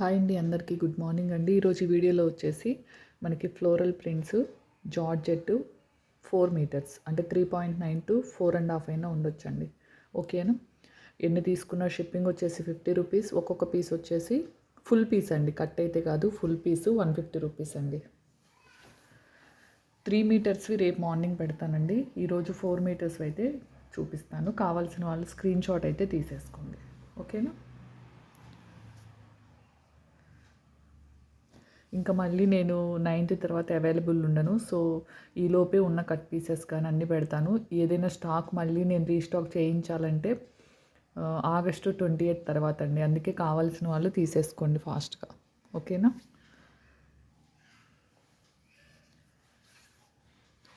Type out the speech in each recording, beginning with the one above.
Hi అండి అందరికీ good morning అండి. ఈరోజు వీడియోలో వచ్చేసి మనకి floral prints georgette four metres అంటే three point nine to four and half అయినా ఉండొచ్చండి. ఓకేనా? ఎన్ని తీసుకున్న షిప్పింగ్ వచ్చేసి ఫిఫ్టీ రూపీస్. ఒక్కొక్క పీస్ వచ్చేసి ఫుల్ పీస్ అండి. కట్ అయితే కాదు full piece one fifty rupees అండి. త్రీ మీటర్స్వి రేపు మార్నింగ్ పెడతానండి. ఈరోజు ఫోర్ మీటర్స్ అయితే చూపిస్తాను. కావాల్సిన వాళ్ళు స్క్రీన్ షాట్ అయితే తీసేసుకోండి. ఓకేనా? ఇంకా మళ్ళీ నేను నైన్త్ తర్వాత అవైలబుల్ ఉండను. సో ఈలోపే ఉన్న కట్ పీసెస్ కానీ అన్నీ పెడతాను. ఏదైనా స్టాక్ మళ్ళీ నేను రీస్టాక్ చేయించాలంటే ఆగస్టు ట్వంటీ ఎయిత్ తర్వాత అండి. అందుకే కావాల్సిన వాళ్ళు తీసేసుకోండి ఫాస్ట్గా. ఓకేనా?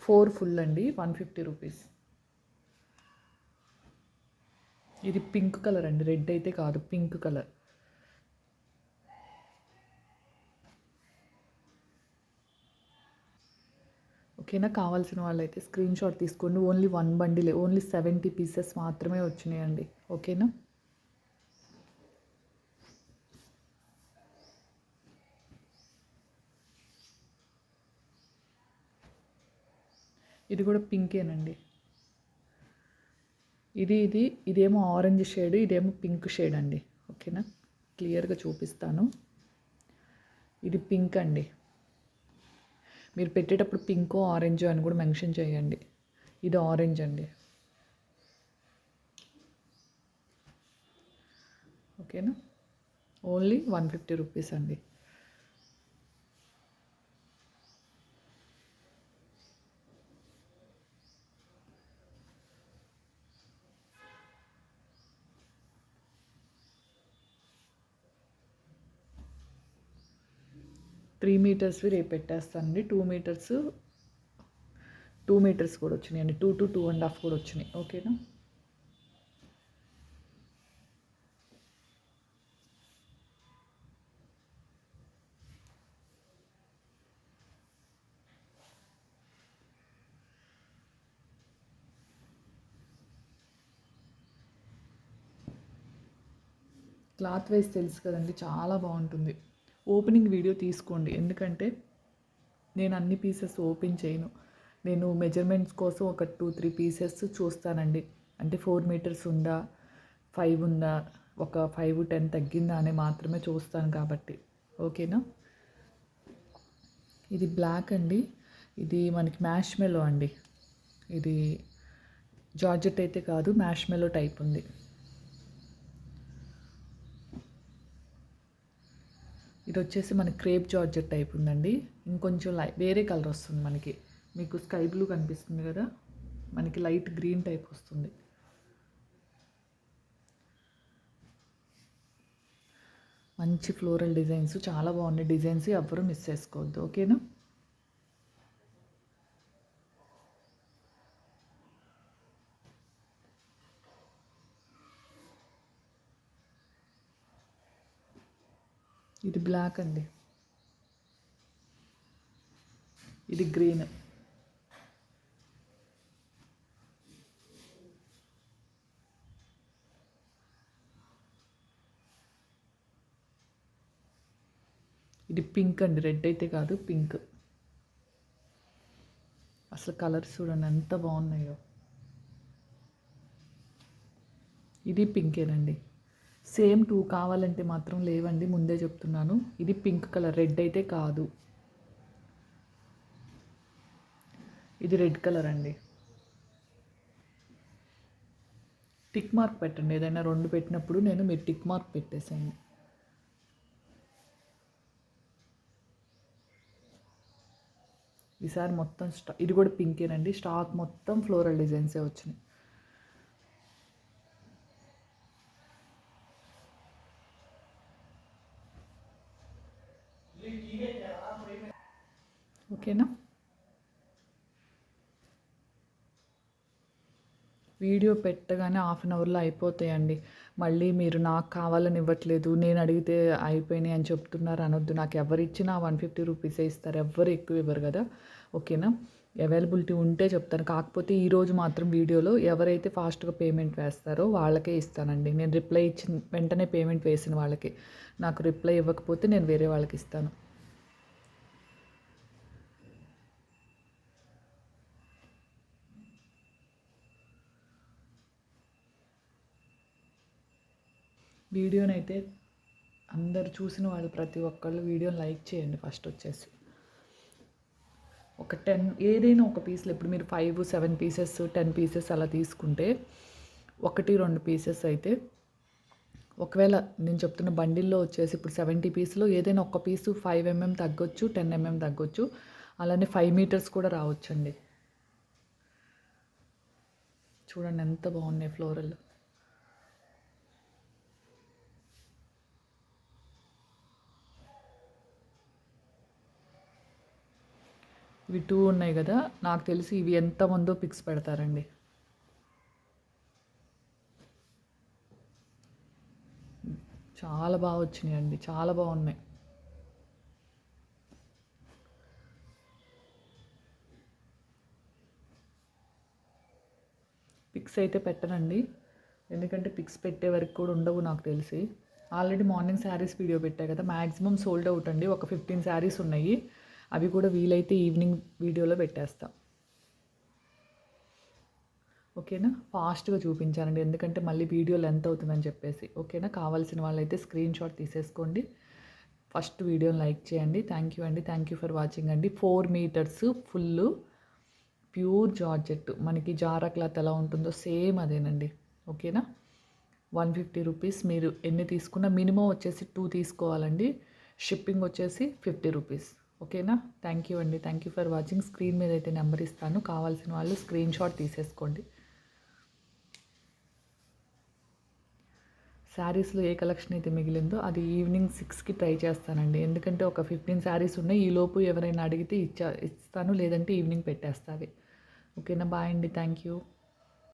ఫోర్ ఫుల్ అండి. One fifty rupees. ఇది పింక్ కలర్ అండి. రెడ్ అయితే కాదు పింక్ కలర్. ఓకేనా? కావాల్సిన వాళ్ళైతే స్క్రీన్ షాట్ తీసుకోండి. ఓన్లీ వన్ బండిలే. ఓన్లీ సెవెంటీ పీసెస్ మాత్రమే వచ్చినాయండి. ఓకేనా? ఇది కూడా పింకేనండి. ఇది ఇది ఇదేమో ఆరెంజ్ షేడ్ ఇదేమో పింక్ షేడ్ అండి. ఓకేనా? క్లియర్గా చూపిస్తాను. ఇది పింక్ అండి. మీరు పెట్టేటప్పుడు పింకో ఆరెంజ్ అని కూడా మెన్షన్ చేయండి. ఇది ఆరెంజ్ అండి. ఓకేనా? ఓన్లీ వన్ ఫిఫ్టీ రూపీస్ అండి. త్రీ మీటర్స్వి రేపు పెట్టేస్తానండి. టూ మీటర్స్ టూ మీటర్స్ కూడా వచ్చినాయి అండి two to two and half కూడా వచ్చినాయి. ఓకేనా? క్లాత్ వైజ్ తెలుసు కదండి చాలా బాగుంటుంది. ఓపెనింగ్ వీడియో తీసుకోండి. ఎందుకంటే నేను అన్ని పీసెస్ ఓపెన్ చేయను. నేను మెజర్మెంట్స్ కోసం ఒక టూ త్రీ పీసెస్ చూస్తానండి. అంటే ఫోర్ మీటర్స్ ఉందా ఫైవ్ ఉందా ఒక ఫైవ్ టెన్ తగ్గిందా అని మాత్రమే చూస్తాను కాబట్టి. ఓకేనా? ఇది బ్లాక్ అండి. ఇది మనకి మ్యాష్ మెలో అండి. ఇది జార్జెట్ అయితే కాదు మ్యాష్ మెలో టైప్ ఉంది. ఇది వచ్చేసి మనకి క్రేప్ జార్జెట్ టైప్ ఉందండి. ఇంకొంచెం లై వేరే కలర్ వస్తుంది మనకి. మీకు స్కై బ్లూ కనిపిస్తుంది కదా? మనకి లైట్ గ్రీన్ టైప్ వస్తుంది. మంచి ఫ్లోరల్ డిజైన్స్. చాలా బాగున్నాయి. డిజైన్స్ ఎవ్వరూ మిస్ చేసుకోవద్దు. ఓకేనా? ఇది బ్లాక్ అండి. ఇది గ్రీన్. ఇది పింక్ అండి రెడ్ అయితే కాదు పింక్. అసలు కలర్స్ చూడండి ఎంత బాగున్నాయో. ఇది పింకేనండి. సేమ్ టూ కావాలంటే మాత్రం లేవండి ముందే చెప్తున్నాను. ఇది పింక్ కలర్ రెడ్ అయితే కాదు. ఇది రెడ్ కలర్ అండి. టిక్ మార్క్ పెట్టండి ఏదైనా రెండు పెట్టినప్పుడు నేను మీరు టిక్ మార్క్ పెట్టేసేయండి. ఈసారి మొత్తం స్టా ఇది కూడా పింకేనండి. స్టాక్ మొత్తం ఫ్లోరల్ డిజైన్సే వచ్చినాయి. ఓకేనా? వీడియో పెట్టగానే హాఫ్ అన్ అవర్లో అయిపోతాయండి. మళ్ళీ మీరు నాకు కావాలని ఇవ్వట్లేదు నేను అడిగితే అయిపోయినాయి అని చెప్తున్నారు అనొద్దు. నాకు ఎవరు ఇచ్చినా వన్ ఫిఫ్టీ రూపీసే ఇస్తారు. ఎవ్వరు ఎక్కువ ఇవ్వరు కదా. ఓకేనా? అవైలబిలిటీ ఉంటే చెప్తాను. కాకపోతే ఈరోజు మాత్రం వీడియోలో ఎవరైతే ఫాస్ట్గా పేమెంట్ వేస్తారో వాళ్ళకే ఇస్తానండి. నేను రిప్లై ఇచ్చిన వెంటనే పేమెంట్ వేసిన వాళ్ళకి. నాకు రిప్లై ఇవ్వకపోతే నేను వేరే వాళ్ళకి ఇస్తాను. వీడియోనైతే అందరు చూసిన వాళ్ళు ప్రతి ఒక్కళ్ళు వీడియోని లైక్ చేయండి ఫస్ట్ వచ్చేసి. ఒక టెన్ ఏదైనా ఒక పీస్లో ఇప్పుడు మీరు five seven pieces ten pieces అలా తీసుకుంటే ఒకటి రెండు పీసెస్ అయితే ఒకవేళ నేను చెప్తున్న బండిల్లో వచ్చేసి ఇప్పుడు సెవెంటీ పీస్లో ఏదైనా ఒక పీసు ఫైవ్ ఎంఎం తగ్గొచ్చు టెన్ ఎంఎం తగ్గొచ్చు అలానే ఫైవ్ మీటర్స్ కూడా రావచ్చండి. చూడండి ఎంత బాగున్నాయి ఫ్లోరల్. ఇవి టూ ఉన్నాయి కదా నాకు తెలిసి ఇవి ఎంతమందో పిక్స్ పెడతారండి. చాలా బాగా వచ్చినాయి అండి చాలా బాగున్నాయి. పిక్స్ అయితే పెట్టనండి ఎందుకంటే పిక్స్ పెట్టే వరకు కూడా ఉండవు నాకు తెలిసి. ఆల్రెడీ మార్నింగ్ శారీస్ వీడియో పెట్టా కదా మ్యాక్సిమం సోల్డ్ అవుట్ అండి ఒక ఫిఫ్టీన్ శారీస్ ఉన్నాయి. అవి కూడా వీలైతే ఈవినింగ్ వీడియోలో పెట్టేస్తాం. ఓకేనా? ఫాస్ట్గా చూపించానండి ఎందుకంటే మళ్ళీ వీడియో లెంత్ అవుతుందని చెప్పేసి. ఓకేనా? కావాల్సిన వాళ్ళైతే స్క్రీన్ షాట్ తీసేసుకోండి. ఫస్ట్ వీడియోని లైక్ చేయండి. థ్యాంక్ యూ అండి. థ్యాంక్ యూ ఫర్ వాచింగ్ అండి. Four metres full pure georgette. మనకి జారా క్లాత్ ఎలా ఉంటుందో సేమ్ అదేనండి. ఓకేనా? వన్ ఫిఫ్టీ రూపీస్ మీరు ఎన్ని తీసుకున్నా మినిమం వచ్చేసి టూ తీసుకోవాలండి. షిప్పింగ్ వచ్చేసి ఫిఫ్టీ రూపీస్. ఓకేనా? థ్యాంక్ యూ అండి. Thank you for watching screen మీద అయితే నెంబర్ ఇస్తాను. కావాల్సిన వాళ్ళు స్క్రీన్ షాట్ తీసేసుకోండి. శారీస్లో ఏ కలెక్షన్ అయితే మిగిలిందో అది ఈవినింగ్ సిక్స్కి ట్రై చేస్తానండి. ఎందుకంటే ఒక ఫిఫ్టీన్ శారీస్ ఉన్నాయి. ఈలోపు ఎవరైనా అడిగితే ఇచ్చా ఇస్తాను. లేదంటే ఈవినింగ్ పెట్టేస్తావి. ఓకేనా? బాయ్ అండి. Thank you